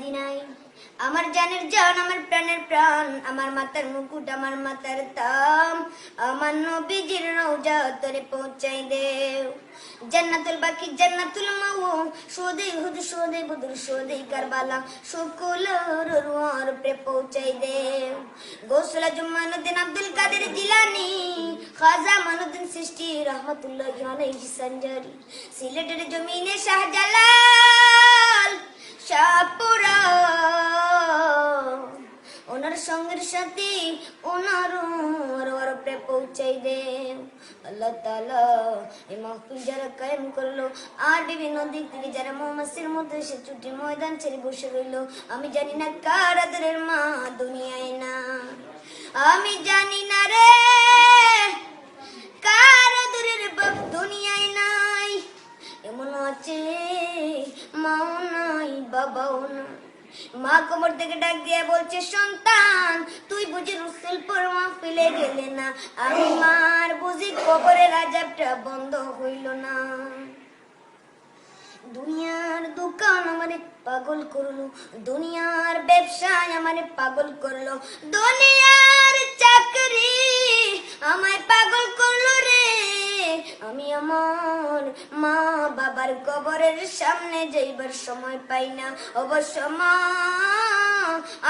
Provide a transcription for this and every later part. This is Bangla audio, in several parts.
নাই। আমার জানের জান, আমার প্রাণের প্রাণ, আমার মাতার মুকুট, আমার মাতার তাম। আমার নবীজির রওজা তোরে পৌঁছাই দেও। জান্নাতুল বাকি, জান্নাতুল মাও সোদে হুদ, সোদে বুদুর, সোদে কারবালা। সকল রুয়ার প্রে পৌঁছাই দেও। গোসলা জুম্মানুদ্দিন আব্দুল কাদের জিলানি। খাজা মানুদ্দিন সৃষ্টি রহমতুল্লাহ আলাইহি সঞ্জারি সিলেটের জমিনে শাহজালাল। ওনার সাথে ওনার ওরপরে পৌঁছাই দে আল্লাহ তালা এই মাহফিল যারা কায়েম করল আর বিভিন্ন দিক থেকে যারা মৌমাসির মধ্যে সে ছুটি ময়দান ছেড়ে বসে রইল, আমি জানি না কার আদরের মা দুনিয়ায় না। আমি জানি না রে কার আদরের বাপ দুনিয়ায় নাই। এমন আছে, মাও নাই, বাবাও নাই। মা কোমর থেকে ডাক দিয়ে বলছে, সন্তান, তুই বুঝি গেলে না? আমি মার বুঝি রাজাবটা বন্ধ হইল না? দুনিয়ার দোকান আমারে পাগল করল, দুনিয়ার ব্যবসায় আমারে পাগল করল, দুনিয়ার চাকরি আমায় পাগল করল রে। আমি আমার মা বাবার কবরের সামনে যাইবার সময় পাই না। অবশ্য মা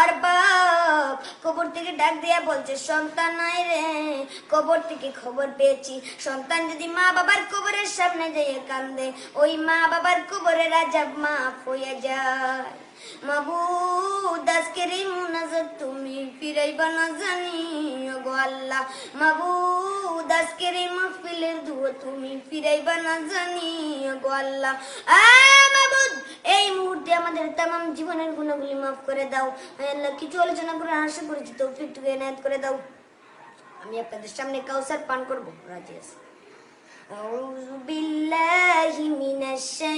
আর বাপ কবর থেকে ডাক দিয়া বলছে, সন্তান নাই রে, কবর থেকে খবর পেয়েছি। সন্তান যদি মা বাবার কবরের সামনে যাইয়ে কান্দে, ওই মা বাবার কবরে রাজা মাফ হইয়া যায়। মাবুদ, আজকের এই মুনাজাত তুমি ফিরাইবা না জানি গো আল্লাহ। মাবুদ আজকের এই মাহফিলের দুয়ো তুমি ফিরাইবা না জানি গো আল্লাহ আ মাবুদ এই মুহূর্তে আমাদের তামাম জীবনের গুণাগুলি মাফ করে দাও হে আল্লাহ কিছু আলোচনা করে আশা করেছি তৌফিকটুকু এনায়েত করে দাও আমি আপনাদের সামনে কাউসার পান করবো রাজি আছি أعوذ بالله من الشيطان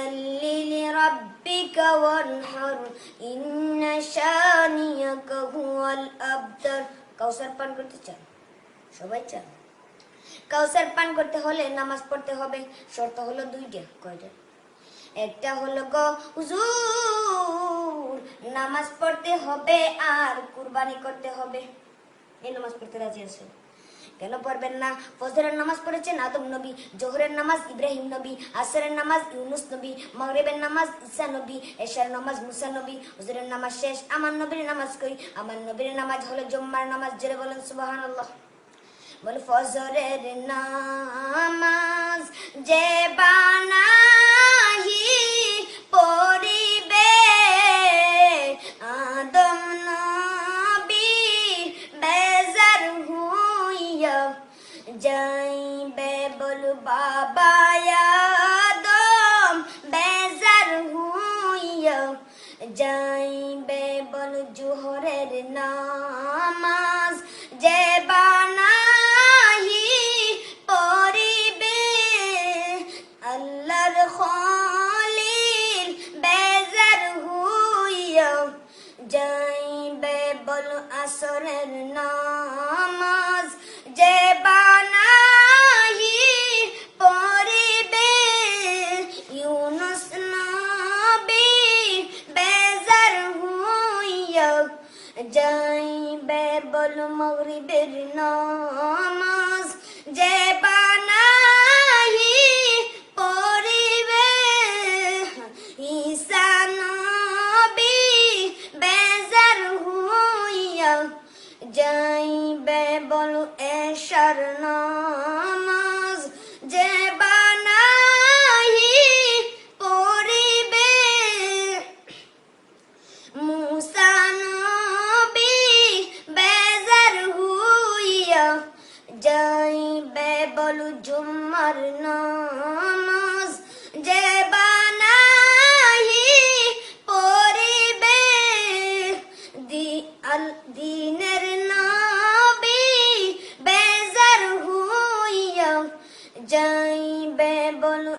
فصل لربك وانحر إن شانيك هو الأبتر কাউসার পান করতে চান সবাই চান কাউসার পান করতে হলে নামাজ পড়তে হবে শর্ত হলো দুইটা কয়টা একটা হলো গো হুজুর নামাজ পড়তে হবে আর কুরবানি করতে হবে এই নামাজ পড়তে রাজি আছে কেন পড়বেন না? ফজরের নামাজ পড়েছেন আদম নবী, জোহরের নামাজ ইব্রাহিম নবী, আসরের নামাজ ইউনুস নবী, মগরেবের নামাজ ঈসা নবী, এশার নামাজ মুসা নবী। হজরের নামাজ শেষ, আমার নবীর নামাজ কই? আমার নবীর নামাজ হলো জম্মার নামাজ, জোরে বলেন সুবাহান বল, ফজরের নামাজ যে বানাহি যাইবে বল বাবা আদম, বেজার হইয়া। যাইবে বল জোহরের নামাজ যে বানাহি পড়িবে, আল্লাহর খলিল বেজার হইয়া। যাইবে বল আসরের নামাজ যাইবে বল মগরিবের নামাজ যে বানাহি পড়িবে ঈসা নবী বেজার হইয়া যাইবে বল এশার নামাজ নিবে বলু ঝুমার নামাজ যে বানাহি পড়িবে। দি আল দি